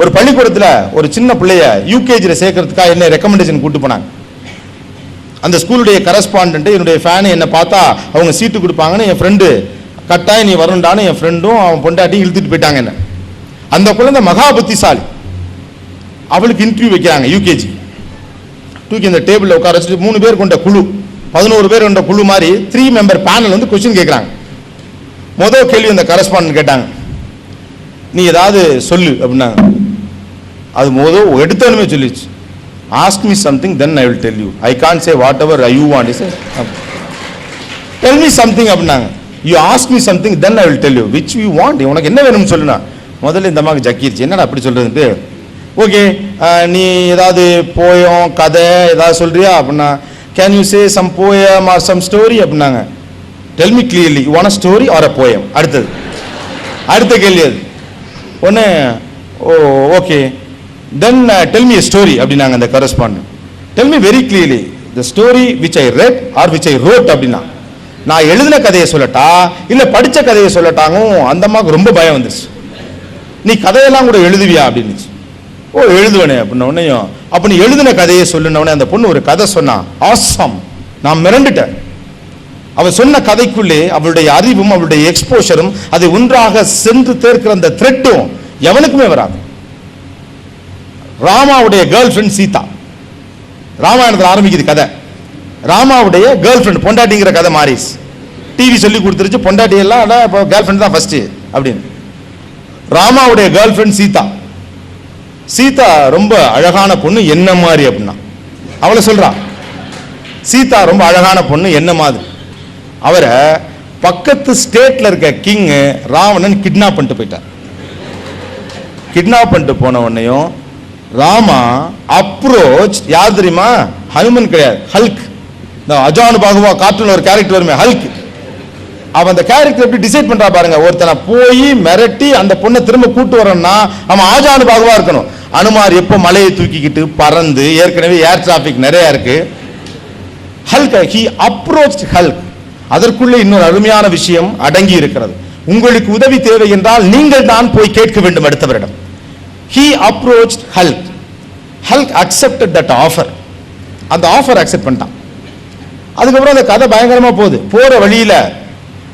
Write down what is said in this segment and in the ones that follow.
ஒரு பள்ளிக்கூடத்தில் ஒரு சின்ன பிள்ளைய யூகேஜியில் சேர்க்கறதுக்காக என்ன ரெக்கமெண்டேஷன் கூட்டு போனாங்க? அந்த ஸ்கூலுடைய கரஸ்பாண்ட் என்னுடைய ஃபேனு என்னை பார்த்தா அவங்க சீட்டு கொடுப்பாங்கன்னு என் ஃப்ரெண்டு கட்டாயம் நீ வரணுண்டான்னு என் ஃப்ரெண்டும் அவன் பொண்டாட்டியும் இழுத்துட்டு போயிட்டாங்க என்ன. அந்த குழந்தை மகா புத்திசாலி அவளுக்கு இன்டர்வியூ வைக்கிறாங்க யூகேஜி தூக்கி இந்த டேபிளில் உட்கார வச்சுட்டு மூணு பேர் கொண்ட குழு பதினோரு பேர் கொண்ட குழு மாதிரி த்ரீ மெம்பர் பேனல் வந்து கொஸ்டின் கேட்குறாங்க. முதல் கேள்வி அந்த கரஸ்பாண்ட் கேட்டாங்க. நீ ஏதாவது சொல்லு அப்படின்னாங்க. அது மோதோ எடுத்தனுமே சொல்லிச்சு. Ask me something then I will tell you I can say whatever I you want is tell me something அப்படின்னாங்க. You ask me something then I will tell you which you want உனக்கு என்ன வேணும்னு சொல்லுனா. முதல்ல இந்த அம்மாவுக்கு ஜக்கிருச்சு என்னடா அப்படி சொல்றதுன்ட்டு. Okay நீ ஏதாவது போயம் கதை ஏதாவது சொல்றியா அப்படின்னா. Can you say some poem or some story அப்படின்னாங்க. Tell me clearly you want story or a poem அடுத்தது. அடுத்த கேள்வி அது. ஒன்று ஓ okay then tell me story அப்படின்னாங்க அந்த correspondent tell me very clearly the story which I read or which I wrote அப்படின்னா நான் எழுதின கதையை சொல்லட்டா இல்லை படித்த கதையை சொல்லட்டாங்க அந்த அம்மாவுக்கு ரொம்ப பயம் வந்துருச்சு. நீ கதையெல்லாம் கூட எழுதுவியா அப்படின்னுச்சு. ஓ எழுதுவனே அப்படின்ன உடனேயும் அப்போ நீ எழுதின கதையை சொல்லுன அந்த பொண்ணு ஒரு கதை சொன்னான் ஆசம் நான் மிரண்டுட்டேன். அவள் சொன்ன கதைக்குள்ளே அவளுடைய அறிவும் அவளுடைய எக்ஸ்போஷரும் அதை ஒன்றாக சென்று தேர்க்கிற அந்த த்ரெட்டும் எவனுக்குமே வராது. ராமாவுடைய கேர்ள் ஃப்ரெண்ட் சீதா. ராமாயணத்தில் ஆரம்பிக்குது கதை. ராமாவுடைய கேர்ள் ஃப்ரெண்ட் பொண்டாட்டிங்கிற கதை மாறிஸ் டிவி சொல்லி கொடுத்துருச்சு பொண்டாட்டி எல்லாம் இப்போ கேர்ள் ஃப்ரெண்ட் தான் ஃபஸ்ட்டு அப்படின்னு. ராமாவுடைய கேர்ள் ஃப்ரெண்ட் சீதா. சீதா ரொம்ப அழகான பொண்ணு என்ன மாதிரி அப்படின்னா. அவளை சொல்கிறான் சீதா ரொம்ப அழகான பொண்ணு என்ன மாதிரி? அவரை பக்கத்து ஸ்டேட்டில் இருக்க கிங் ராவணன் கிட்னாப் பண்ணிட்டு போயிட்டார். கிட்னாப் பண்ணிட்டு போன உடனேயும் ராமா அப்ரோச் யார் தெரியுமா? ஹனுமன் கிடையாது ஹல்க் இந்த அஜானு பாகுவா கார்ட்டூன்ல ஒரு கேரக்டர் வருமே ஹல்க் அவன் அந்த கேரக்டர் எப்படி டிசைட் பண்றா பாருங்க ஒருத்தனை போய் மிரட்டி அந்த பொண்ணை திரும்ப கூட்டு வரோம்னா அவன் ஆஜானு பாகுவா இருக்கணும். அனுமார் எப்போ மலையை தூக்கிக்கிட்டு பறந்து ஏற்கனவே ஏர் டிராபிக் நிறைய இருக்கு. ஹல்க் ஹி அப்ரோச் ஹல்க் அதற்குள்ளே இன்னொரு அருமையான விஷயம் அடங்கி இருக்கிறது. உங்களுக்கு உதவி தேவை என்றால் நீங்கள் தான் போய் கேட்க வேண்டும் அடுத்தவரிடம். He approach Hulk Hulk accepted that offer அந்த ஆஃபர் அக்செப்ட் பண்ணிட்டான். அதுக்கப்புறம் அந்த கதை பயங்கரமாக போகுது. போகிற வழியில்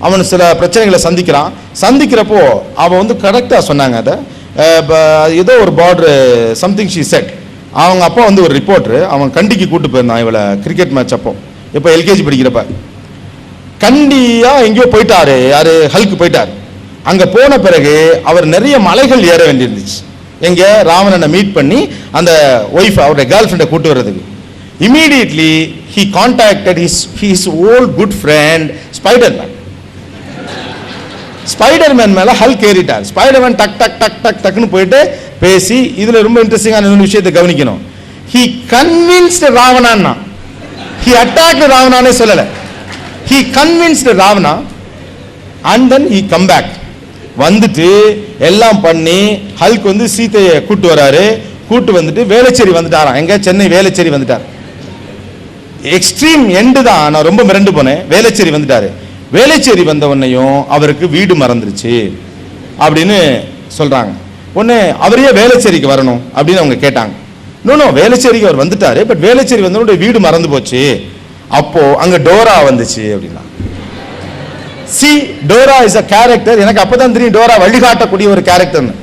அவன் சில பிரச்சனைகளை சந்திக்கிறான். சந்திக்கிறப்போ அவன் வந்து கரெக்டாக சொன்னாங்க அதை. ஏதோ ஒரு பார்டரு சம்திங் ஷீ செட் அவங்க அப்பா வந்து ஒரு ரிப்போர்ட்ரு அவன் கண்டிக்கு கூட்டு போயிருந்தான் இவளை கிரிக்கெட் மேட்ச் அப்போ. இப்போ எல்கேஜி படிக்கிறப்ப. கண்டியாக எங்கேயோ போயிட்டாரு. யார்? ஹல்க்கு போயிட்டார். அங்கே போன பிறகு அவர் நிறைய மலைகள் ஏற வேண்டியிருந்துச்சு. எங்க ராவணனை மீட் பண்ணி அந்த ஒய்ஃப் அவருடைய கேர்ள் ஃப்ரெண்டை கூட்டு வர்றதுக்கு. Immediately he contacted his his old good friend Spiderman Spiderman மேல ஹல்க் ஏறிட்டார். ஸ்பைடர்மேன் டக் டக் டக் டக் டக்குன்னு போயிட்டு பேசி இதுல ரொம்ப இன்ட்ரெஸ்டிங்கான இன்னொரு விஷயத்தை கவனிக்கணும். ஹி கன்வின்ஸ்ட் ராவணான்னா ஹி அட்டாக் ராவணானே சொல்லல. He convinced Ravana and then he come back வந்துட்டு எல்லாம் பண்ணி ஹல்க் வந்து சீதையை கூட்டு வராரு. கூட்டு வந்துட்டு வேளச்சேரி வந்துட்டாராம். எங்க? சென்னை வேலைச்சேரி வந்துட்டார். எக்ஸ்ட்ரீம் எண்டு தான். நான் ரொம்ப மிரண்டு போனேன். வேலைச்சேரி வந்துட்டாரு. வேளச்சேரி வந்த உடனேயும் அவருக்கு வீடு மறந்துருச்சு அப்படின்னு சொல்றாங்க. உடனே அவரையே வேளச்சேரிக்கு வரணும் அப்படின்னு அவங்க கேட்டாங்க. இன்னொன்னு வேலைச்சேரிக்கு அவர் வந்துட்டாரு. பட் வேலைச்சேரி வந்தவனுடைய வீடு மறந்து போச்சு. அப்போ அங்க டோரா வந்துச்சு அப்படின்னா. See Dora is a character எனக்கு அப்பதான் தெரியும் டோரா வழிகாட்டக்கூடிய ஒரு கேரக்டர்னு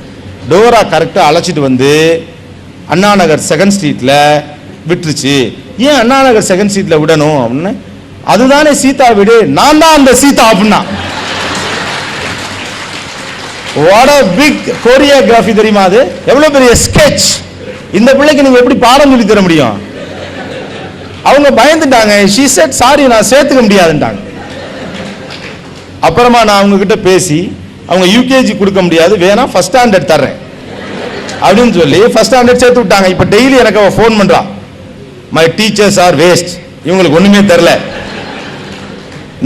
டோரா கரெக்டாக அழைச்சிட்டு வந்து அண்ணா நகர் செகண்ட் ஸ்ட்ரீட்டில் விட்டுருச்சு. ஏன் அண்ணா நகர் செகண்ட் ஸ்ட்ரீட்டில் விடணும் அப்படின்னு? அதுதானே சீதா வீடு. நான் தான் அந்த சீதா அப்படின்னா. வாட் அ பிக் கோரியோகிராஃபி தெரியுமா அது? எவ்வளோ பெரிய ஸ்கெட்ச் இந்த பிள்ளைக்கு நீங்கள் எப்படி பாடம் சொல்லி தர முடியும்? அவங்க பயந்துட்டாங்க. ஷீ செட் சாரி நான் சேர்த்துக்க முடியாதுன்ட்டாங்க. அப்புறமா நான் அவங்கக்கிட்ட பேசி அவங்க யூகேஜி கொடுக்க முடியாது வேணா ஃபஸ்ட் ஸ்டாண்டர்ட் தர்றேன். அப்படின்னு சொல்லி ஃபஸ்ட் ஸ்டாண்டர்ட் சேர்த்து விட்டாங்க. இப்போ டெய்லி எனக்கு அவன் ஃபோன் பண்ணுறான் மை டீச்சர்ஸ் ஆர் வேஸ்ட் இவங்களுக்கு ஒன்றுமே தெரில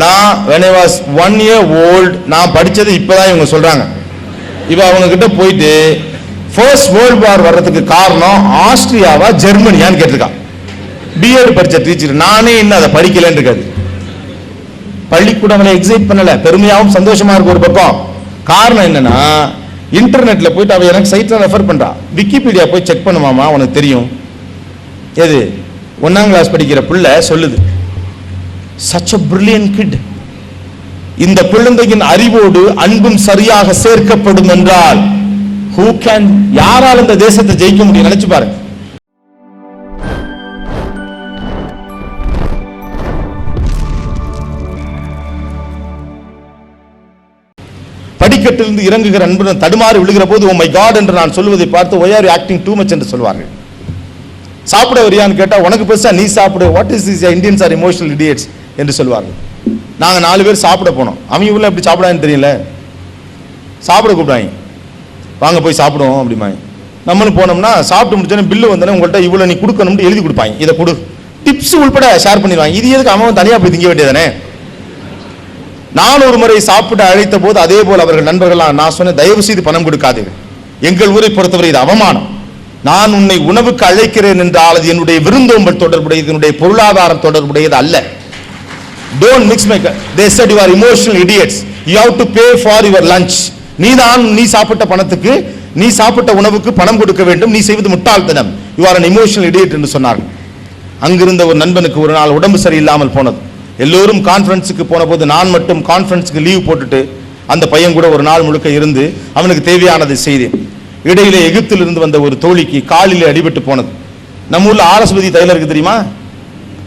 நான் when I was one year old நான் படித்ததை இப்போ தான் இவங்க சொல்கிறாங்க இப்போ அவங்கக்கிட்ட போயிட்டு ஃபர்ஸ்ட் வேர்ல்ட் வார் வர்றதுக்கு காரணம் ஆஸ்திரியாவா ஜெர்மனியான்னு கேட்டிருக்கான் பிஎட் படித்த டீச்சர் நானே இன்னும் அதை படிக்கலன்னு இருக்காது. பள்ளிக்கூடங்களை எக்ஸைட் பண்ணல. பெருமையாகவும் சந்தோஷமா இருக்கு ஒரு பக்கம். காரணம் என்னன்னா இன்டர்நெட்ல போயிட்டு அவ எனக்கு சைட்ல ரெஃபர் பண்றா. விக்கிபீடியா போய் செக் பண்ணுவாமா உனக்கு தெரியும். எது? ஒன்னாம் கிளாஸ் படிக்கிற பிள்ளை சொல்லுது சச் a brilliant கிட் இந்த குழந்தையின் அறிவோடு அன்பும் சரியாக சேர்க்கப்படும் என்றால் ஹூ கேன் யாரால் இந்த தேசத்தை ஜெயிக்க முடியும்? நினைச்சு பாருங்க படிக்கட்டிலிருந்து இறங்குகிற அன்புடன் தடுமாறி விழுகிற போது ஓ மை காட் என்று நான் சொல்வதை பார்த்து why are acting too much என்று சொல்வார்கள். சாப்பிட வரியான்னு கேட்டா உனக்கு பெருசா நீ சாப்பிடு what is is Indians are emotional idiots என்று சொல்வார்கள். நாங்க நாலு பேர் சாப்பிட போனோம். அவங்க உள்ள எப்படி சாப்பிடான்னு தெரியல. சாப்பிட கூப்பிடாங்க. வாங்க போய் சாப்பிடுவோம் அப்படிமாங்க நம்மளும் போனோம்னா சாப்பிட்டு முடிச்சோன்னே பில்லு வந்தோடனே உங்கள்கிட்ட இவ்வளோ நீ கொடுக்கணும்னு எழுதி கொடுப்பாங்க. இதை கொடு. டிப்ஸ் உள்பட ஷேர் பண்ணிடுவாங்க. இது எதுக்கு அவன் தனியாக போய் திங்க வேண்டியதானே நான் ஒரு முறை சாப்பிட்டு அழைத்த போது அதே போல் அவர்கள் நண்பர்களாக நான் சொன்ன தயவு செய்து பணம் கொடுக்காதீர்கள். எங்கள் ஊரை பொறுத்தவரை இது அவமானம். நான் உன்னை உணவுக்கு அழைக்கிறேன் என்றால் அது என்னுடைய விருந்தோம்பல் தொடர்புடையது என்னுடைய பொருளாதாரம் தொடர்புடையது அல்ல. Don't mix my they said you are emotional idiots you have to pay for your lunch நீ தான் நீ சாப்பிட்ட பணத்துக்கு நீ சாப்பிட்ட உணவுக்கு பணம் கொடுக்க வேண்டும். நீ செய்வது முட்டாள்தனம். You are an emotional idiot என்று சொன்னார்கள். அங்கிருந்த ஒரு நண்பனுக்கு ஒரு நாள் உடம்பு சரியில்லாமல் போனது. எல்லோரும் கான்ஃபரன்ஸுக்கு போன போது நான் மட்டும் கான்ஃபரன்ஸுக்கு லீவ் போட்டுட்டு அந்த பையன் கூட ஒரு நாள் முழுக்க இருந்து அவனுக்கு தேவையானதை செய்தேன். இடையில எகிப்திலிருந்து வந்த ஒரு தோழிக்கு காலில் அடிபட்டு போனது. நம்ம ஊரில் ஆரஸ்பதி தைலம் இருக்கு தெரியுமா?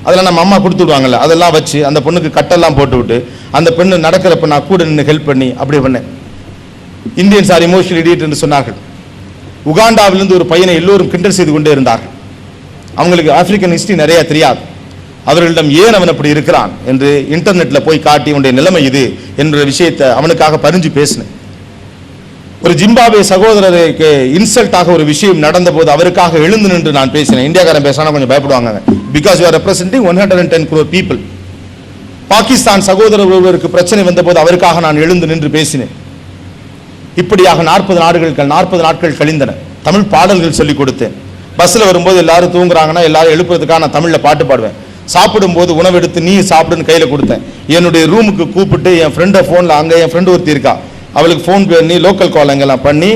அதெல்லாம் நம்ம அம்மா கொடுத்து விடுவாங்கல்ல அதெல்லாம் வச்சு அந்த பொண்ணுக்கு கட்டெல்லாம் போட்டு விட்டு அந்த பெண்ணு நடக்கிறப்ப நான் கூட நின்று ஹெல்ப் பண்ணி அப்படி பண்ணேன் இந்தியன்ஸ் ஆர் இமோஷனல் இடியட் என்று சொன்னார்கள். உகாண்டாவிலிருந்து ஒரு பையனை எல்லோரும் கிண்டல் செய்து கொண்டே இருந்தார்கள். அவங்களுக்கு ஆப்பிரிக்கன் ஹிஸ்டரி நிறைய தெரியாது. அவர்களிடம் ஏன் அவன் அப்படி இருக்கிறான் என்று இன்டர்நெட்டில் போய் காட்டி உன்னுடைய நிலைமை இது என்ற விஷயத்தை அவனுக்காக பரிஞ்சு பேசினேன். ஒரு ஜிம்பாபே சகோதரருக்கு இன்சல்ட்டாக ஒரு விஷயம் நடந்தபோது அவருக்காக எழுந்து நின்று நான் பேசினேன். இந்தியாக்காரன் பேசினா கொஞ்சம் பயப்படுவாங்க. Because you are representing one hundred and ten crore people Pakistan சகோதரர் ஒருவருக்கு பிரச்சனை வந்தபோது அவருக்காக நான் எழுந்து நின்று பேசினேன். இப்படியாக நாற்பது நாடுகள் நாற்பது நாட்கள் கழிந்தன. தமிழ் பாடல்கள் சொல்லிக் கொடுத்தேன். பஸ்ஸில் வரும்போது எல்லாரும் தூங்குறாங்கன்னா எல்லாரும் எழுப்புறதுக்காக நான் தமிழில் பாட்டு பாடுவேன். சாப்பிடும்போது உணவு எடுத்து நீ சாப்பிடுன்னு கையில் கொடுத்தேன். என்னுடைய ரூமுக்கு கூப்பிட்டு என் ஃப்ரெண்டை ஃபோனில் அங்கே என் ஃப்ரெண்டு ஒருத்தி இருக்கா. அவளுக்கு ஃபோன் பண்ணி லோக்கல் கால் பண்ணி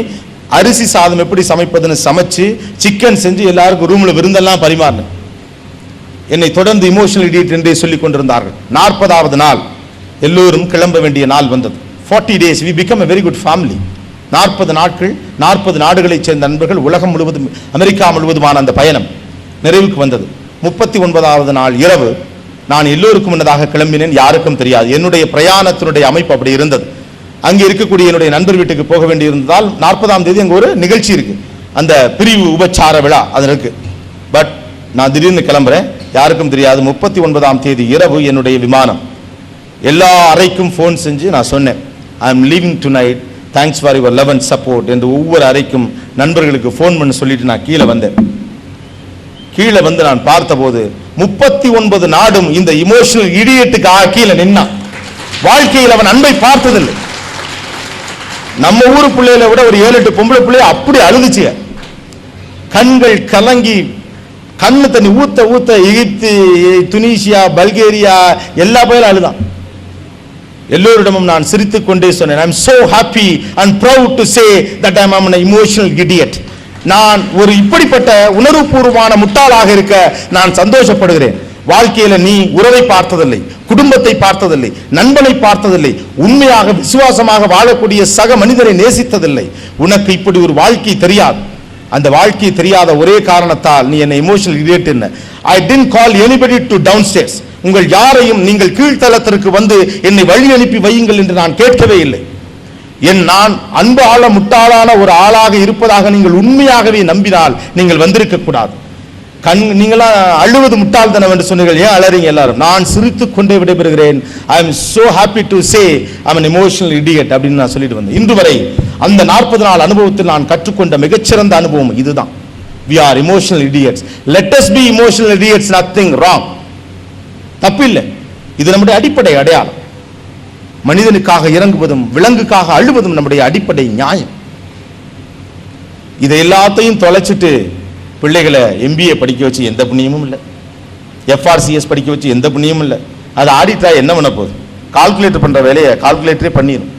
அரிசி சாதம் எப்படி சமைப்பதுன்னு சமைச்சு சிக்கன் செஞ்சு எல்லாருக்கும் ரூமில் விருந்தெல்லாம் பரிமாறினேன். என்னை தொடர்ந்து இமோஷனல் இடியட் என்றே சொல்லிக் கொண்டிருந்தார்கள். நாற்பதாவது நாள். எல்லோரும் கிளம்ப வேண்டிய நாள் வந்தது. Forty days we become a very good family நாற்பது நாட்கள் நாற்பது நாடுகளைச் சேர்ந்த நண்பர்கள் உலகம் முழுவதும் அமெரிக்கா முழுவதுமான அந்த பயணம் நிறைவுக்கு வந்தது. முப்பத்தி ஒன்பதாவது நாள் இரவு நான் எல்லோருக்கும் முன்னதாக கிளம்பினேன் யாருக்கும் தெரியாது. என்னுடைய பிரயாணத்தினுடைய அமைப்பு அப்படி இருந்தது. அங்கே இருக்கக்கூடிய என்னுடைய நண்பர் வீட்டுக்கு போக வேண்டியிருந்ததால் நாற்பதாம் தேதி அங்கே ஒரு நிகழ்ச்சி இருக்குது அந்த பிரிவு உபச்சார விழா அது இருக்குது பட் நான் திடீர்னு கிளம்புறேன் யாருக்கும் தெரியாது. முப்பத்தி ஒன்பதாம் தேதி இரவு என்னுடைய விமானம். எல்லா அறைக்கும் ஃபோன் செஞ்சு நான் சொன்னேன் I am leaving tonight thanks for your eleven support என்று ஒவ்வொரு அறைக்கும் நண்பர்களுக்கு ஃபோன் பண்ணி சொல்லிட்டு நான் கீழே வந்தேன். கீழே வந்து நான் பார்த்தபோது முப்பத்தி ஒன்பது நாடும் இந்த இமோஷனல் இடியட்டுக்கு கீழே நின்னான் வாழ்க்கையில் அவன் அன்பை பார்த்ததில்லை. நம்ம ஊரு பிள்ளையில விட ஒரு ஏழு எட்டு பொம்பளை பிள்ளைய அப்படி அழுதுச்சு. கண்கள் கலங்கி கண்ணு தண்ணி ஊத்த ஊத்த எகிப்து துனிசியா பல்கேரியா எல்லா பேரும் அழுதான். எல்லோரிடமும் நான் சிரித்துக் கொண்டே சொன்னேன் I am so happy and proud to say that I am an emotional நான் ஒரு இப்படிப்பட்ட உணர்வுபூர்வமான முட்டாளாக இருக்க நான் சந்தோஷப்படுகிறேன். வாழ்க்கையில நீ உறவை பார்த்ததில்லை குடும்பத்தை பார்த்ததில்லை நண்பனை பார்த்ததில்லை உண்மையாக விசுவாசமாக வாழக்கூடிய சக மனிதரை நேசித்ததில்லை. உனக்கு இப்படி ஒரு வாழ்க்கை தெரியாது. அந்த வாழ்க்கை தெரியாத ஒரே காரணத்தால் நீ என்னை இமோஷனல் கிரியேட் என்ன? I didn't call anybody to down stays உங்கள் யாரையும் நீங்கள் கீழ்த்தளத்திற்கு வந்து என்னை வழி அனுப்பி வையுங்கள் என்று நான் கேட்கவே இல்லை. என் நான் அன்பு ஆள முட்டாளான ஒரு ஆளாக இருப்பதாக நீங்கள் உண்மையாகவே நம்பினால் நீங்கள் வந்திருக்க கூடாது. கண் நீங்களா அழுவது முட்டாள்தனம் என்று சொன்னீர்கள். ஏன் அலறீங்க எல்லாரும்? நான் சிரித்து கொண்டே விடைபெறுகிறேன். I am so happy to say I'm an emotional idiot அப்படின்னு நான் சொல்லிட்டு வந்தேன். இன்று வரை அந்த நாற்பது நாள் அனுபவத்தில் நான் கற்றுக்கொண்ட மிகச்சிறந்த அனுபவம் இதுதான். We are emotional idiots let us be emotional idiots nothing wrong தப்பு இல்லை. இது நம்முடைய அடிப்படை அடையாளம். மனிதனுக்காக இறங்குவதும் விலங்குக்காக அழுவதும் நம்முடைய அடிப்படை நியாயம். இதை எல்லாத்தையும் தொலைச்சிட்டு பிள்ளைகளை எம்பிஏ படிக்க வச்சு எந்த புண்ணியமும் இல்லை. எஃப்ஆர்சிஎஸ் படிக்க வச்சு எந்த புண்ணியமும் இல்லை. அது ஆடிட்டா என்ன பண்ண போகுது? கால்குலேட்டர் பண்ணுற வேலையை கால்குலேட்டரே பண்ணிடும்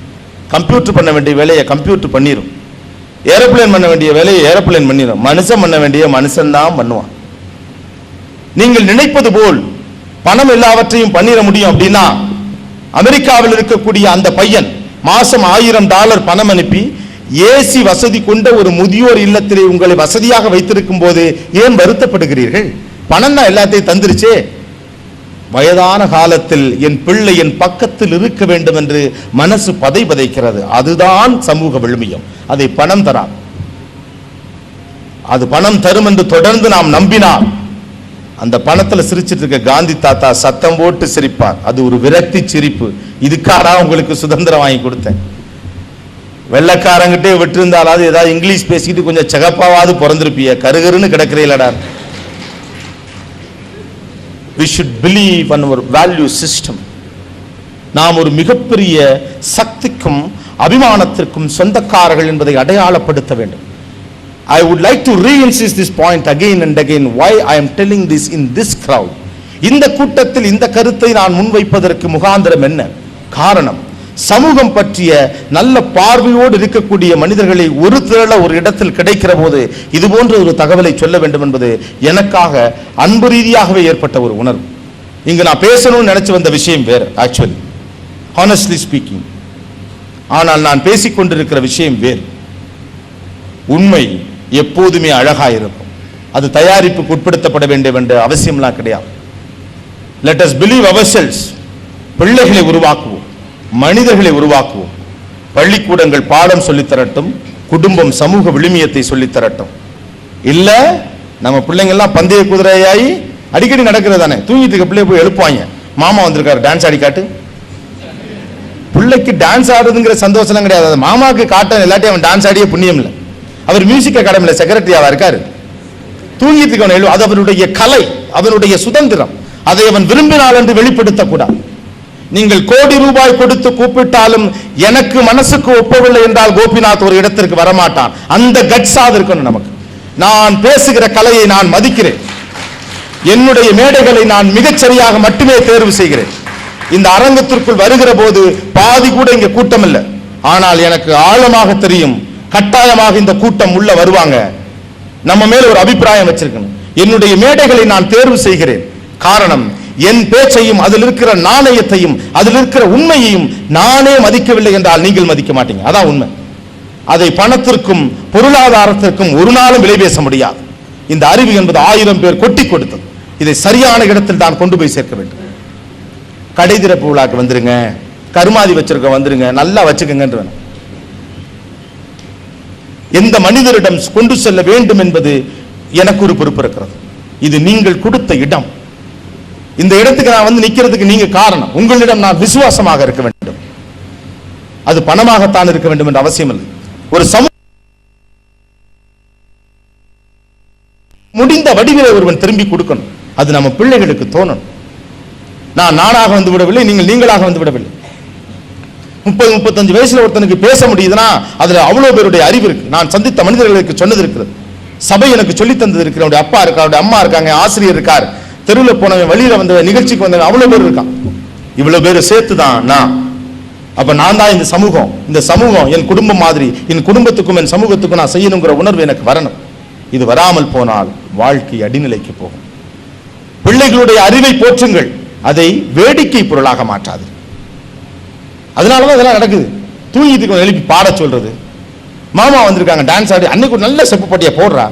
கம்ப்யூட்டர் பண்ண வேண்டிய வேலையை கம்ப்யூட்டர் பண்ணிடும் ஏரோப்ளேன் பண்ண வேண்டிய வேலையை ஏரோப்ளேன் பண்ணிடும் மனுஷன் பண்ண வேண்டிய மனுஷன் தான் பண்ணுவான். நீங்கள் நினைப்பது போல் பணம் எல்லாவற்றையும் பண்ணிட முடியும் அப்படின்னா அமெரிக்காவில் இருக்கக்கூடிய அந்த பையன் மாசம் ஆயிரம் டாலர் பணம் அனுப்பி ஏசி வசதி கொண்ட ஒரு முதியோர் இல்லத்திலே உங்களை வசதியாக வைத்திருக்கும் போது ஏன் வருத்தப்படுகிறீர்கள்? பணம் தான் எல்லாத்தையும் தந்துருச்சே. வயதான காலத்தில் என் பிள்ளை என் பக்கத்தில் இருக்க வேண்டும் என்று மனசு பதை பதைக்கிறது. அதுதான் சமூக விழுமியம். அதை பணம் தரான் அது பணம் தரும் என்று தொடர்ந்து நாம் நம்பினால் அந்த பணத்தில் சிரிச்சிட்டு இருக்க காந்தி தாத்தா சத்தம் போட்டு சிரிப்பார். அது ஒரு விரக்தி சிரிப்பு. இதுக்காடா உங்களுக்கு சுதந்திரம் வாங்கி கொடுத்தேன். வெள்ளக்காரங்கிட்டே விட்டிருந்தாலாவது ஏதாவது இங்கிலீஷ் பேசிக்கிட்டு கொஞ்சம் சிகப்பாவது பிறந்திருப்பிய. கருகருன்னு கிடக்கிறீங்களடா வி ஷுட் பிலீவ் அன் ஒரு வேல்யூ சிஸ்டம் நாம் ஒரு மிகப்பெரிய சக்திக்கும் அபிமானத்திற்கும் சொந்தக்காரர்கள் என்பதை அடையாளப்படுத்த வேண்டும். I would like to re-insist this point again and again why I am telling this in this crowd. இந்த கூட்டத்தில் இந்த கருத்தை நான் முன்வைப்பதற்கு முகாந்திரம் என்ன? காரணம் சமூகம் பற்றிய நல்ல பார்வையோடு இருக்கக்கூடிய மனிதர்களை ஒரு திரள ஒரு இடத்தில் கிடைக்கிற போது இது போன்ற ஒரு தகவலை சொல்ல வேண்டும் என்பது எனக்காக அன்பு ரீதியாகவே ஏற்பட்ட ஒரு உணர்வு. இங்கு நான் பேசணும்னு நினைச்சு வந்த விஷயம் வேறு ஆக்சுவலி ஹானஸ்ட்லி ஸ்பீக்கிங் ஆனால் நான் பேசிக்கொண்டிருக்கிற விஷயம் வேறு. உண்மை எப்போதுமே அழகா இருக்கும் அது தயாரிப்புக்கு உட்படுத்தப்பட வேண்டும் என்ற அவசியம்லாம் கிடையாது. லெட் அஸ் பிலீவ் அவர்செல்ஸ் பிள்ளைகளை உருவாக்குவோம். மனிதர்களை உருவாக்குவோம். பள்ளிக்கூடங்கள் பாடம் சொல்லித் தரட்டும் குடும்பம் சமூக விழுமியத்தை சொல்லித் தரட்டும் இல்ல நம்ம பிள்ளைங்கள்லாம் பந்தய குதிரையாகி அடிக்கடி நடக்கிறது தானே? தூங்கிட்டு இருக்க பிள்ளைய போய் எழுப்புவாங்க. மாமா வந்திருக்காரு டான்ஸ் ஆடி காட்டு. பிள்ளைக்கு டான்ஸ் ஆடுறதுங்கிற சந்தோஷம்லாம் கிடையாது. மாமாவுக்கு காட்ட இல்லாட்டி அவன் டான்ஸ் ஆடிய புண்ணியம் இல்லை. அவர் மியூசிக் அகாடமியில் செக்ரட்டரியாவா இருக்கார். தூங்கிட்டு இருக்கவன் எழு அது அவருடைய கலை அவருடைய சுதந்திரம். அதை அவன் விரும்பினால் என்று வெளிப்படுத்தக்கூடாது. நீங்கள் கோடி ரூபாய் கொடுத்து கூப்பிட்டாலும் எனக்கு மனசுக்கு ஒப்பவில்லை என்றால் கோபிநாத் ஒரு இடத்திற்கு வரமாட்டான். அந்த கட்ஸாக இருக்கணும் நமக்கு. நான் பேசுகிற கலையை நான் மதிக்கிறேன். என்னுடைய மேடைகளை நான் மிகச்சரியாக மட்டுமே தேர்வு செய்கிறேன். இந்த அரங்கத்திற்குள் வருகிற போது பாதி கூட இங்க கூட்டம் இல்லை ஆனால் எனக்கு ஆழமாக தெரியும் கட்டாயமாக இந்த கூட்டம் உள்ள வருவாங்க. நம்ம மேல ஒரு அபிப்பிராயம் வச்சிருக்கணும். என்னுடைய மேடைகளை நான் தேர்வு செய்கிறேன். காரணம் என் பேச்சையும் அதில் இருக்கிற நாணயத்தையும் அதில் இருக்கிற உண்மையையும் நானே மதிக்கவில்லை என்றால் நீங்கள் மதிக்க மாட்டீங்க. அதான் உண்மை. அதை பணத்திற்கும் பொருளாதாரத்திற்கும் ஒரு நாளும் விலை பேச முடியாது. இந்த அறிவு என்பது ஆயிரம் பேர் கொட்டி கொடுத்தது. இதை சரியான இடத்தில் தான் கொண்டு போய் சேர்க்க வேண்டும். கடை திறப்பு விழாக்கு வந்துருங்க. கருமாதி வச்சிருக்க வந்துருங்க. நல்லா வச்சுக்கங்கன்ற எந்த மனிதரிடம் கொண்டு செல்ல வேண்டும் என்பது எனக்கு ஒரு பொறுப்பு இருக்கிறது. இது நீங்கள் கொடுத்த இடம். இந்த இடத்துக்கு நான் வந்து நிக்கிறதுக்கு நீங்க காரணம். உங்களிடம் நான் விசுவாசமாக இருக்க வேண்டும். அது பணமாகத்தான் இருக்க வேண்டும் என்ற அவசியம் இல்லை. ஒரு சமூக முடிந்த வடிவிலை ஒருவன் திரும்பி கொடுக்கணும். அது நம்ம பிள்ளைகளுக்கு தோணும் நான் நானாக வந்து விடவில்லை நீங்கள் நீங்களாக வந்து விடவில்லை. முப்பது முப்பத்தஞ்சு வயசுல ஒருத்தனுக்கு பேச முடியுதுன்னா அதுல அவ்வளவு பேருடைய அறிவு இருக்கு. நான் சந்தித்த மனிதர்களுக்கு சொன்னது இருக்கிறது சபை எனக்கு சொல்லி தந்தது இருக்கு அப்பா இருக்கா அவருடைய அம்மா இருக்காங்க ஆசிரியர் இருக்கார். தெருவில் போனவன் வெளியில வந்த நிகழ்ச்சிக்கு வந்தவன் அவ்வளவு பேர் இருக்கான். இவ்வளவு பேர் சேர்த்து தான் நான். அப்ப நான் தான் இந்த சமூகம். இந்த சமூகம் என் குடும்பம் மாதிரி என் குடும்பத்துக்கும் என் சமூகத்துக்கும் நான் செய்யணுங்கிற உணர்வு எனக்கு வரணும். இது வராமல் போனால் வாழ்க்கை அடிநிலைக்கு போகும். பிள்ளைகளுடைய அறிவை போற்றுங்கள். அதை வேடிக்கை பொருளாக மாற்றாது அதனாலதான் இதெல்லாம் நடக்குது. தூங்கிட்டு எழுப்பி பாட சொல்றது. மாமா வந்திருக்காங்க டான்ஸ் ஆடி. அன்னைக்கு ஒரு நல்ல செப்பு பட்டியை போடுறா.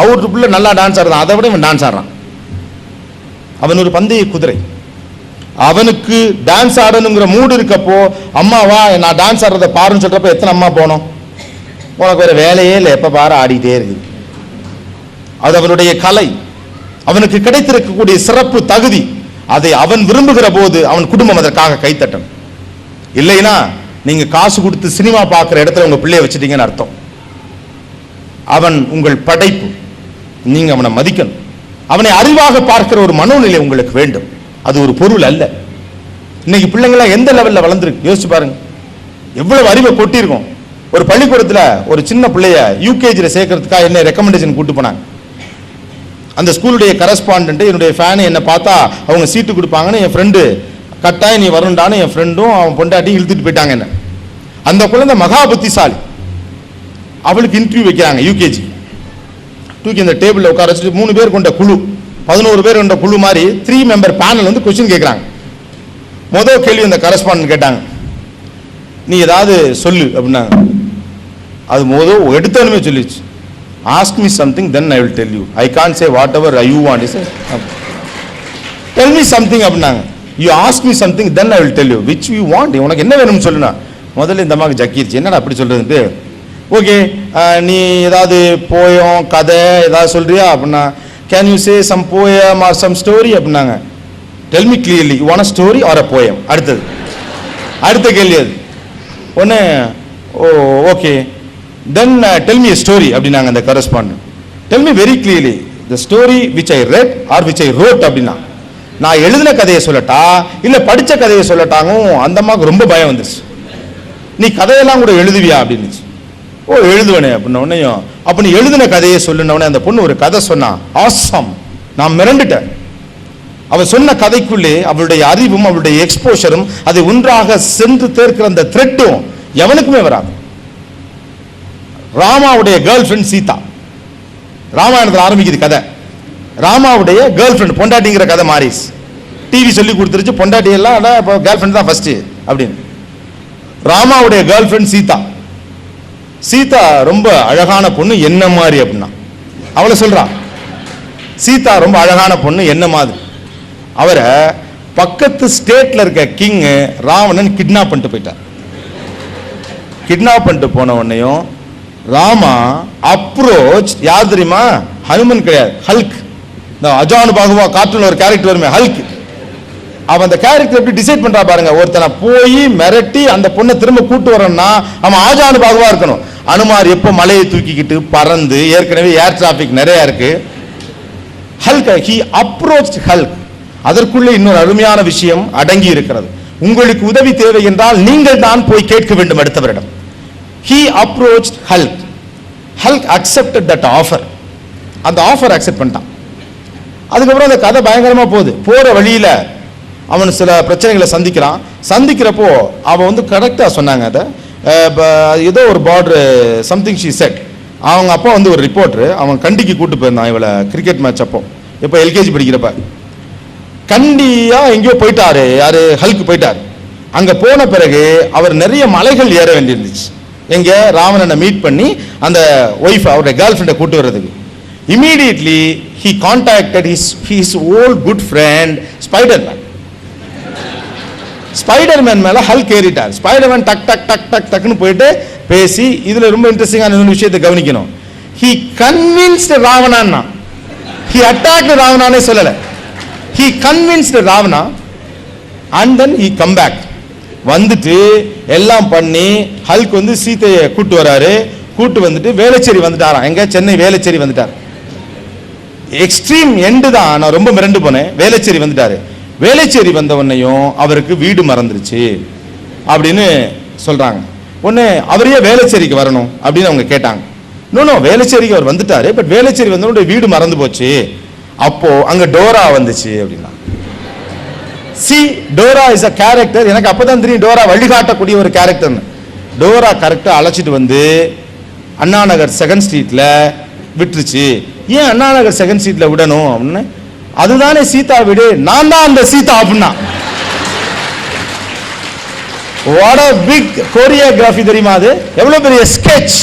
அவருக்கு நல்லா டான்ஸ் ஆடுறான் அதை விட இவன் டான்ஸ் ஆடுறான். அவன் ஒரு பந்தய குதிரை. அவனுக்கு டான்ஸ் ஆடணுங்கிற மூடு இருக்கப்போ அம்மாவா நான் டான்ஸ் ஆடுறத பாருன்னு சொல்றப்ப எத்தனை அம்மா போனோம்? உனக்கு வேற வேலையே இல்லை. எப்போ பாரு ஆடிட்டே இருக்கு அது அவனுடைய கலை. அவனுக்கு கிடைத்திருக்கக்கூடிய சிறப்பு தகுதி. அதை அவன் விரும்புகிற போது அவன் குடும்பம் அதற்காக கைத்தட்டணும். இல்லைன்னா நீங்க காசு கொடுத்து சினிமா பார்க்குற இடத்துல உங்க பிள்ளைய வச்சுட்டீங்கன்னு அர்த்தம். அவன் உங்கள் படைப்பு. நீங்க அவனை மதிக்கணும். அவனை அறிவாக பார்க்கிற ஒரு மனோநிலை உங்களுக்கு வேண்டும். அது ஒரு பொருள் அல்ல. இன்னைக்கு பிள்ளைங்களாம் எந்த லெவலில் வளர்ந்துருக்கு? யோசிச்சு பாருங்க. எவ்வளவு அறிவை கொட்டியிருக்கோம். ஒரு பள்ளிக்கூடத்தில் ஒரு சின்ன பிள்ளைய யூகேஜியில் சேர்க்கறதுக்காக என்ன ரெக்கமெண்டேஷன் கூட்டு போனாங்க? அந்த ஸ்கூலுடைய கரஸ்பாண்ட் என்னுடைய ஃபேனு என்னை பார்த்தா அவங்க சீட்டு கொடுப்பாங்கன்னு என் ஃப்ரெண்டு கட்டாயம் நீ வரணுண்டான்னு என் ஃப்ரெண்டும் அவன் பொண்டாட்டியும் இழுத்துட்டு போயிட்டாங்க என்ன? அந்த குழந்தை மகா புத்திசாலி அவளுக்கு இன்டர்வியூ வைக்கிறாங்க யூகேஜி தூக்கி இந்த டேபிளில் உட்கார வச்சுட்டு மூணு பேர் கொண்ட குழு பதினோரு பேர் கொண்ட குழு மாதிரி த்ரீ மெம்பர் பேனல் வந்து கொஸ்டின் கேட்குறாங்க. மொதல் கேள்வி இந்த கரஸ்பாண்ட் கேட்டாங்க. நீ ஏதாவது சொல்லு அப்படின்னாங்க அது மொதல் எடுத்தனுமே சொல்லிச்சு ask me something then I will tell you I can say whatever I you want is tell me something அப்படின்னாங்க. You ask me something then I will tell you which you want உனக்கு என்ன வேணும்னு சொல்லுனா முதல்ல இந்த அம்மாவுக்கு ஜக்கிருச்சு என்னடா அப்படி சொல்றதுன்ட்டு. Okay நீ ஏதாவது போயம் கதை ஏதாவது சொல்றியா அப்படின்னா can you say some poem or some story அப்படின்னாங்க. Tell me clearly you want story or a poem அடுத்தது. அடுத்த கேள்வி அது. ஒன்று ஓ okay then tell me story அப்படின்னாங்க அந்த correspond tell me very clearly the story which I read or which I wrote அப்படின்னா. நான் எழுதின கதையை சொல்லட்டா இல்லை படித்த கதையை சொல்லட்டாங்க அந்த அம்மாவுக்கு ரொம்ப பயம் வந்துச்சு நீ கதையெல்லாம் கூட எழுதுவியா அப்படின்னுச்சு. ஓ எழுதுவனே அப்படின்ன உடனேயும் அப்போ நீ எழுதின கதையை சொல்லுன அந்த பொண்ணு ஒரு கதை சொன்னான் ஆசம் நான் மிரண்டுட்டேன். அவள் சொன்ன கதைக்குள்ளே அவளுடைய அறிவும் அவளுடைய எக்ஸ்போஷரும் அதை ஒன்றாக சென்று தேர்க்கிற அந்த த்ரெட்டும் எவனுக்குமே வராது. ராமாவுடைய கேர்ள் ஃப்ரெண்ட் சீதா. ராமாயணத்தில் ஆரம்பிக்குது கதை. ராமாவுடைய கேர்ள் ஃப்ரெண்ட் பொண்டாட்டிங்கிற கதை மாறிஸ் டிவி சொல்லி கொடுத்துருச்சு பொண்டாட்டி எல்லாம் அதான் இப்போ கேர்ள் ஃப்ரெண்ட் தான் ஃபஸ்ட்டு அப்படின்னு. ராமாவுடைய கேர்ள் ஃப்ரெண்ட் சீதா. சீதா ரொம்ப அழகான பொண்ணு என்ன மாதிரி அப்படின்னா. அவளை சொல்கிறான் சீதா ரொம்ப அழகான பொண்ணு என்ன மாதிரி? அவரை பக்கத்து ஸ்டேட்டில் இருக்க கிங் ராவணன் கிட்னாப் பண்ணிட்டு போயிட்டார். கிட்னாப் பண்ணிட்டு போன உடனேயும் ராமா அப்ரோச் யார் தெரியுமா? ஹனுமன் கிடையாது ஹல்க் இந்த அஜானு பாகுவா கார்ட்டூன் ஒரு கேரக்டர் வருமே ஹல்க் அவன் அந்த கேரக்டர் எப்படி டிசைட் பண்றா பாருங்க. ஒருத்தனை போய் மிரட்டி அந்த பொண்ணை திரும்ப கூட்டு வரணும்னா அவன் ஆஜானு பாகுவா இருக்கணும். அனுமார் எப்போ மலையை தூக்கிக்கிட்டு பறந்து ஏற்கனவே ஏர் டிராபிக் நிறைய இருக்கு. ஹல்க் ஹி அப்ரோச் ஹல்க் அதற்குள்ளே இன்னொரு அருமையான விஷயம் அடங்கி இருக்கிறது. உங்களுக்கு உதவி தேவை என்றால் நீங்கள் தான் போய் கேட்க வேண்டும் அடுத்தவரிடம். He approach Hulk Hulk accepted that offer அந்த ஆஃபர் அக்செப்ட் பண்ணிட்டான். அதுக்கப்புறம் அந்த கதை பயங்கரமாக போகுது. போகிற வழியில் அவன் சில பிரச்சனைகளை சந்திக்கிறான். சந்திக்கிறப்போ அவன் வந்து கரெக்டாக சொன்னாங்க அதை. ஏதோ ஒரு பார்டரு சம்திங் ஷீ செட் அவங்க அப்பா வந்து ஒரு ரிப்போர்ட்ரு அவன் கண்டிக்கு கூட்டு போயிருந்தான் இவளை கிரிக்கெட் மேட்ச் அப்போ. இப்போ எல்கேஜி படிக்கிறப்ப. கண்டியாக எங்கேயோ போயிட்டாரு. யார்? ஹல்க் போயிட்டார். அங்கே போன பிறகு அவர் நிறைய மலைகள் ஏற வேண்டியிருந்துச்சு. எங்கே? ராவணனை மீட் பண்ணி அந்த ஒய்ஃப் அவருடைய கேர்ள் ஃப்ரெண்டை கூட்டு வர்றதுக்கு. Immediately he his, his his old good friend Spiderman Spiderman மேல ஹல்க் ஏறிட்டார். ஸ்பைடர்மேன் டக் டக் டக் டக் டக்னு போயிட்டு பேசி இதுல ரொம்ப இன்ட்ரெஸ்டிங்கான ஒரு விஷயத்தை கவனிக்கணும். ஹி கன்வின்ஸ்ட் ராவணான்னா. ஹி அட்டாக் ராவணானே சொல்லல. He convinced Ravana and then he come back வந்துட்டு எல்லாம் பண்ணி ஹல்க் வந்து சீத்தையை கூட்டு வராரு. கூட்டு வந்துட்டு வேளச்சேரி வந்துட்டாராம். எங்க? சென்னை வேளச்சேரி வந்துட்டார். எக்ஸ்ட்ரீம் எண்டு தான். நான் ரொம்ப மிரண்டு போனேன். வேலைச்சேரி வந்துட்டாரு. வேலைச்சேரி வந்தவொன்னையும் அவருக்கு வீடு மறந்துருச்சு அப்படின்னு சொல்றாங்க. ஒன்று அவரையே வேலைச்சேரிக்கு வரணும் அப்படின்னு அவங்க கேட்டாங்க. நோ வேலைச்சேரிக்கு அவர் வந்துட்டாரு. பட் வேலைச்சேரி வந்தவனுடைய வீடு மறந்து போச்சு. அப்போ அங்க டோரா வந்துச்சு அப்படின்னா. She Dora is a character எனக்கு அப்பதான் தெரியும் டோரா வழிகாட்டக்கூடிய ஒரு கேரக்டர்னு டோரா கரெக்டாக அழைச்சிட்டு வந்து அண்ணா நகர் செகண்ட் ஸ்ட்ரீட்ல விட்டுருச்சு. ஏன் அண்ணா நகர் செகண்ட் சீட்டில் விடணும் அப்படின்னு? அதுதானே சீதா வீடு. நான் தான் அந்த சீதா அப்படின்னா. வாட் அ பிக் கோரியோகிராஃபி தெரியுமா அது? எவ்வளவு பெரிய ஸ்கெட்ச்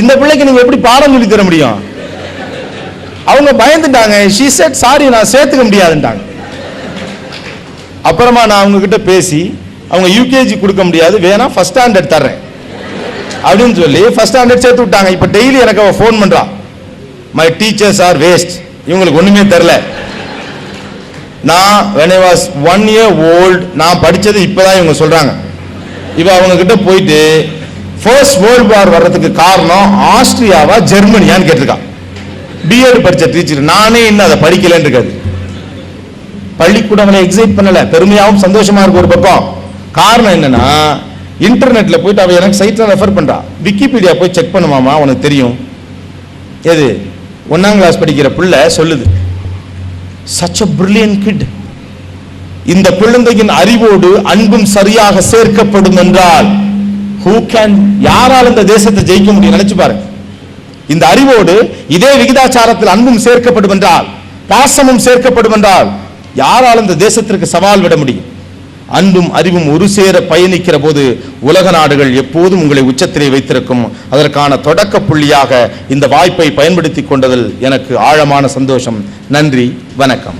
இந்த பிள்ளைக்கு நீங்க எப்படி பாடம் சொல்லி தர முடியும்? அவங்க பயந்துட்டாங்க. ஷீ செட் சாரி நான் சேர்த்துக்க முடியாதுன்ட்டாங்க. அப்புறமா நான் அவங்க கிட்ட பேசி அவங்க யூகேஜி கொடுக்க முடியாது. வேணா ஃபர்ஸ்ட் ஸ்டாண்டர்ட் தர்றேன். அப்படின்னு சொல்லி ஃபர்ஸ்ட் ஸ்டாண்டர்ட் சேர்த்து விட்டாங்க. இப்போ டெய்லி எனக்கு அவன் ஃபோன் பண்ணுறான் மை டீச்சர்ஸ் ஆர் வேஸ்ட் இவங்களுக்கு ஒண்ணுமே தெரில நான் when I was one year old நான் படித்தது இப்போ தான் இவங்க சொல்றாங்க. இப்போ அவங்க கிட்ட போயிட்டு ஃபர்ஸ்ட் வேர்ல்ட் வார் வர்றதுக்கு காரணம் ஆஸ்திரியாவா ஜெர்மனியான்னு கேட்டிருக்கான் பிஎட் படித்த டீச்சர் நானே இன்னும் அதை படிக்கலன்னு இருக்காது. பள்ளிக்கூடங்களை அவனை எக்ஸைட் பண்ணல. பெருமையாகவும் சந்தோஷமா இருக்கு ஒரு பக்கம். காரணம் என்னன்னா இன்டர்நெட்ல போயிட்டு அவள் எனக்கு சைட்ல ரெஃபர் பண்ணுறா விக்கிபீடியா போய் செக் பண்ணுமாமா உனக்கு தெரியும். எது? ஒன்னாம் கிளாஸ் படிக்கிற பிள்ளை சொல்லுது சச் அ பிரில்லியன் கிட் இந்த குழந்தையின் அறிவோடு அன்பும் சரியாக சேர்க்கப்படும் என்றால் ஹூ கேன் யாரால் இந்த தேசத்தை ஜெயிக்க முடியும்? நினைச்சு பாருங்க இந்த அறிவோடு இதே விகிதாச்சாரத்தில் அன்பும் சேர்க்கப்படும் என்றால் பாசமும் சேர்க்கப்படும் என்றால் யாரால் இந்த தேசத்திற்கு சவால் விட முடியும்? அன்பும் அறிவும் ஒரு சேர பயணிக்கிற போது உலக நாடுகள் எப்போதும் உங்களை உச்சத்திலே வைத்திருக்கும். அதற்கான தொடக்க புள்ளியாக இந்த வாய்ப்பை பயன்படுத்திக் கொண்டதில் எனக்கு ஆழமான சந்தோஷம். நன்றி வணக்கம்.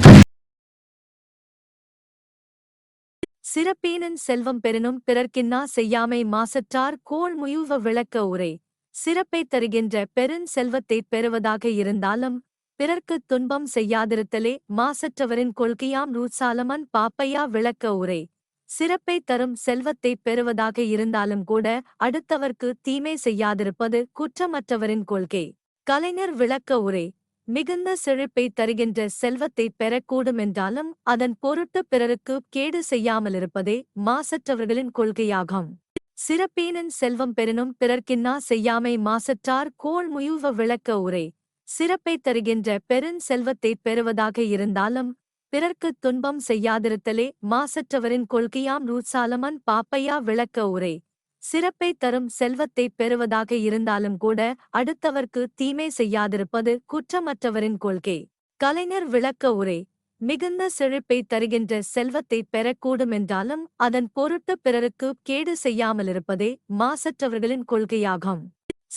சிறப்பீனன் செல்வம் பெறினும் பிறர்க்கின்னா செய்யாமை மாசற்றார் கோள் முயுவ விளக்க உரை. சிறப்பை தருகின்ற பெருஞ் செல்வத்தைப் பெறுவதாக இருந்தாலும் பிறர்க்குத் துன்பம் செய்யாதிருத்தலே மாசற்றவரின் கொள்கையாம் ரூசாலமன் பாப்பையா விளக்க உரை. சிறப்பை தரும் செல்வத்தைப் பெறுவதாக இருந்தாலும் கூட அடுத்தவர்க்கு தீமை செய்யாதிருப்பது குற்றமற்றவரின் கொள்கை. கலைஞர் விளக்க உரை மிகுந்த செழிப்பை தருகின்ற செல்வத்தைப் பெறக்கூடும் என்றாலும் அதன் பொருட்டு பிறருக்கு கேடு செய்யாமலிருப்பதே மாசற்றவர்களின் கொள்கையாகும். சிறப்பீனன் செல்வம் பெறினும் பிறர்க்கின்னா செய்யாமை மாசற்றார் கோள் முயுவ விளக்க உரை சிறப்பை தருகின்ற பெருஞ் செல்வத்தைப் பெறுவதாக இருந்தாலும் பிறர்க்குத் துன்பம் செய்யாதிருத்தலே மாசற்றவரின் கொள்கையாம் ரூசாலமன் பாப்பையா விளக்க உரை. சிறப்பை தரும் செல்வத்தைப் பெறுவதாக இருந்தாலும் கூட அடுத்தவர்க்கு தீமை செய்யாதிருப்பது குற்றமற்றவரின் கொள்கை. கலைஞர் விளக்க உரை. மிகுந்த செழிப்பை தருகின்ற செல்வத்தைப் பெறக்கூடுமென்றாலும் அதன் பொருட்டு பிறருக்கு கேடு செய்யாமலிருப்பதே மாசற்றவர்களின் கொள்கையாகும்.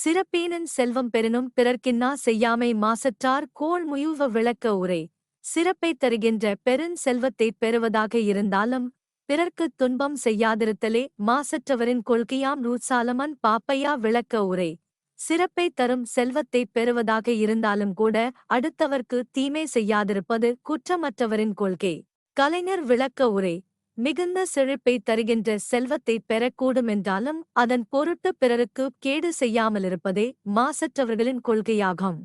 சிறப்பீனன் செல்வம் பெறினும் பிறர்க்கின்னா செய்யாமை மாசற்றார் கோள் முயுவ விளக்க உரை. சிறப்பை தருகின்ற பெருஞ் செல்வத்தைப் பெறுவதாக இருந்தாலும் பிறர்க்குத் துன்பம் செய்யாதிருத்தலே மாசற்றவரின் கொள்கையாம் ரூசாலமன் பாப்பையா விளக்க உரை. சிறப்பை தரும் செல்வத்தைப் பெறுவதாக இருந்தாலும் கூட அடுத்தவர்க்கு தீமை செய்யாதிருப்பது குற்றமற்றவரின் கொள்கை. கலைஞர் விளக்க உரை. மிகுந்த செழிப்பை தருகின்ற செல்வத்தைப் பெறக்கூடும் என்றாலும் அதன் பொருட்டு பிறருக்கு கேடு செய்யாமலிருப்பதே மாசற்றவர்களின் கொள்கையாகும்.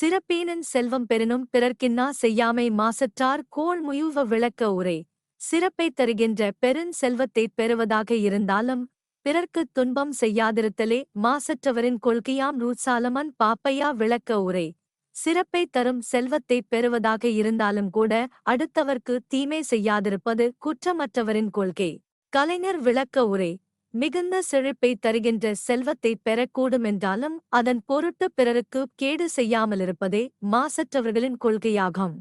சிறப்பீனன் செல்வம் பெறினும் பிறர்க்கின்னா செய்யாமை மாசற்றார் கோள் முயுவ விளக்க உரை. சிறப்பை தருகின்ற பெருஞ் செல்வத்தைப் பெறுவதாக இருந்தாலும் பிறர்க்குத் துன்பம் செய்யாதிருத்தலே மாசற்றவரின் கொள்கையாம் ரூசாலமன் பாப்பையா விளக்க உரை. சிறப்பை தரும் செல்வத்தைப் பெறுவதாக இருந்தாலும் கூட அடுத்தவர்க்கு தீமை செய்யாதிருப்பது குற்றமற்றவரின் கொள்கை. கலைஞர் விளக்க உரை. மிகுந்த செழிப்பை தருகின்ற செல்வத்தைப் பெறக்கூடும் என்றாலும் அதன் பொருட்டு பிறருக்கு கேடு செய்யாமலிருப்பதே மாசற்றவர்களின் கொள்கையாகும்.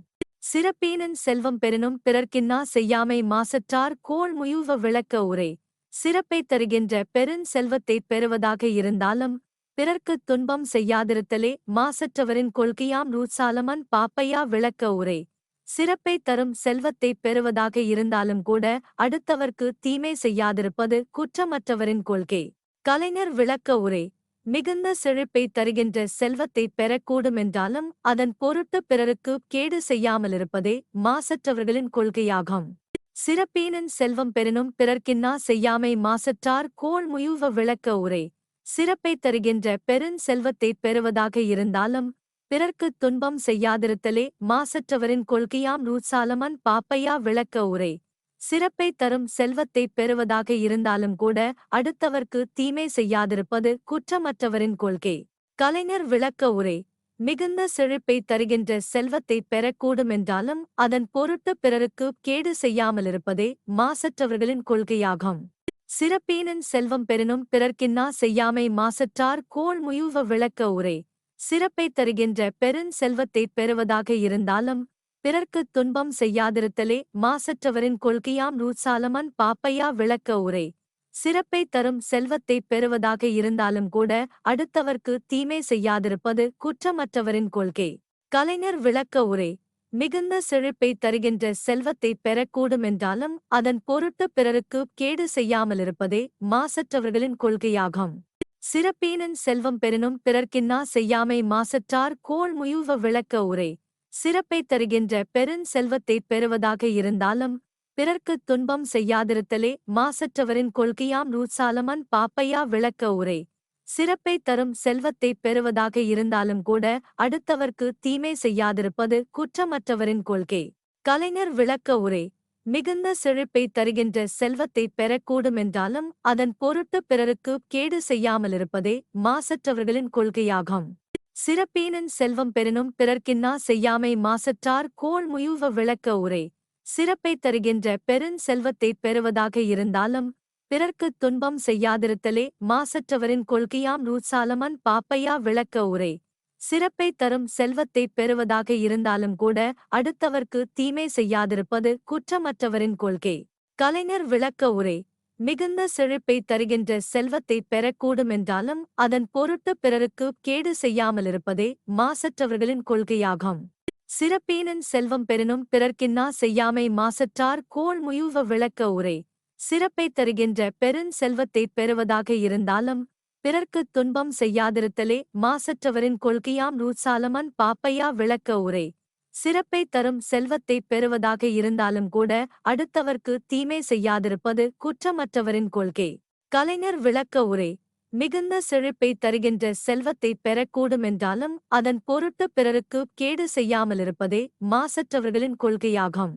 சிறப்பீனன் செல்வம் பெறினும் பிறர்க்கின்னா செய்யாமை மாசற்றார் கோள் முயுவ விளக்க உரை. சிறப்பை தருகின்ற பெருஞ் செல்வத்தைப் பெறுவதாக இருந்தாலும் பிறர்க்குத் துன்பம் செய்யாதிருத்தலே மாசற்றவரின் கொள்கையாம் ரூசாலமன் பாப்பையா விளக்க உரை. சிறப்பை தரும் செல்வத்தைப் பெறுவதாக இருந்தாலும் கூட அடுத்தவர்க்கு தீமை செய்யாதிருப்பது குற்றமற்றவரின் கொள்கை. கலைஞர் விளக்க உரை மிகுந்த செழிப்பை தருகின்ற செல்வத்தைப் பெறக்கூடும் என்றாலும் அதன் பொருட்டு பிறருக்கு கேடு செய்யாமலிருப்பதே மாசற்றவர்களின் கொள்கையாகும். சிறப்பீனன் செல்வம் பெறினும் பிறர்க்கின்னா செய்யாமை மாசற்றார் கோள் முயுவ விளக்க உரை சிறப்பை தருகின்ற பெருஞ் செல்வத்தைப் பெறுவதாக இருந்தாலும் பிறர்க்குத் துன்பம் செய்யாதிருத்தலே மாசற்றவரின் கொள்கையாம் ரூசாலமன் பாப்பையா விளக்க உரை. சிறப்பை தரும் செல்வத்தைப் பெறுவதாக இருந்தாலும் கூட அடுத்தவர்க்கு தீமை செய்யாதிருப்பது குற்றமற்றவரின் கொள்கை. கலைஞர் விளக்க உரை. மிகுந்த செழிப்பை தருகின்ற செல்வத்தைப் பெறக்கூடும் என்றாலும் அதன் பொருட்டு பிறருக்கு கேடு செய்யாமலிருப்பதே மாசற்றவர்களின் கொள்கையாகும். சிறப்பீனன் செல்வம் பெறினும் பிறர்க்கின்னா செய்யாமை மாசற்றார் கோள் முயுவ விளக்க உரை. சிறப்பை தருகின்ற பெருஞ் செல்வத்தைப் பெறுவதாக இருந்தாலும் பிறர்க்குத் துன்பம் செய்யாதிருத்தலே மாசற்றவரின் கொள்கையாம் ரூசாலமன் பாப்பையா விளக்க உரை. சிறப்பை தரும் செல்வத்தைப் பெறுவதாக இருந்தாலும் கூட அடுத்தவர்க்கு தீமை செய்யாதிருப்பது குற்றமற்றவரின் கொள்கை. கலைஞர் விளக்க உரை. மிகுந்த செழிப்பை தருகின்ற செல்வத்தைப் பெறக்கூடும் என்றாலும் அதன் பொருட்டு பிறருக்கு கேடு செய்யாமலிருப்பதே மாசற்றவர்களின் கொள்கையாகும். சிறப்பீனன் செல்வம் பெறினும் பிறர்க்கின்னா செய்யாமை மாசற்றார் கோள் முயுவ விளக்க உரை. சிறப்பை தருகின்ற பெருஞ் செல்வத்தைப் பெறுவதாக இருந்தாலும் பிறர்க்குத் துன்பம் செய்யாதிருத்தலே மாசற்றவரின் கொள்கையாம் ரூசாலமன் பாப்பையா விளக்க உரை. சிறப்பை தரும் செல்வத்தைப் பெறுவதாக இருந்தாலும் கூட அடுத்தவர்க்கு தீமை செய்யாதிருப்பது குற்றமற்றவரின் கொள்கை. கலைஞர் விளக்க உரை. மிகுந்த செழிப்பை தருகின்ற செல்வத்தைப் பெறக்கூடும் என்றாலும் அதன் பொருட்டு பிறருக்கு கேடு செய்யாமலிருப்பதே மாசற்றவர்களின் கொள்கையாகும். சிறப்பீனன் செல்வம் பெறினும் பிறர்க்கின்னா செய்யாமை மாசற்றார் கோள் முயுவ விளக்க உரை. சிறப்பை தருகின்ற பெருஞ் செல்வத்தைப் பெறுவதாக இருந்தாலும் பிறர்க்குத் துன்பம் செய்யாதிருத்தலே மாசற்றவரின் கொள்கையாம் நூற்சாலமன் பாப்பையா விளக்க உரை. சிறப்பை தரும் செல்வத்தை பெறுவதாக இருந்தாலும் கூட அடுத்தவர்க்கு தீமை செய்யாதிருப்பது குற்றமற்றவரின் கொள்கை. கலைஞர் விளக்க உரை மிகுந்த செழிப்பை தருகின்ற செல்வத்தை பெறக்கூடும் என்றாலும் அதன் பொருட்டு பிறருக்கு கேடு செய்யாமலிருப்பதே மாசற்றவர்களின் கொள்கையாகும். சிறப்பீனன் செல்வம் பெறினும் பிறர்க்கின்னா செய்யாமை மாசற்றார் கோள் முயுவ விளக்க உரை சிறப்பை தருகின்ற பெருஞ் செல்வத்தை பெறுவதாக இருந்தாலும் பிறர்க்குத் துன்பம் செய்யாதிருத்தலே மாசற்றவரின் கொள்கையாம் ரூசாலமன் பாப்பையா விளக்க உரை. சிறப்பை தரும் செல்வத்தை பெறுவதாக இருந்தாலும் கூட அடுத்தவர்க்கு தீமை செய்யாதிருப்பது குற்றமற்றவரின் கொள்கை. கலைஞர் விளக்க உரை. மிகுந்த செழிப்பை தருகின்ற செல்வத்தை பெறக்கூடுமென்றாலும் அதன் பொருட்டு பிறருக்கு கேடு செய்யாமலிருப்பதே மாசற்றவர்களின் கொள்கையாகும்.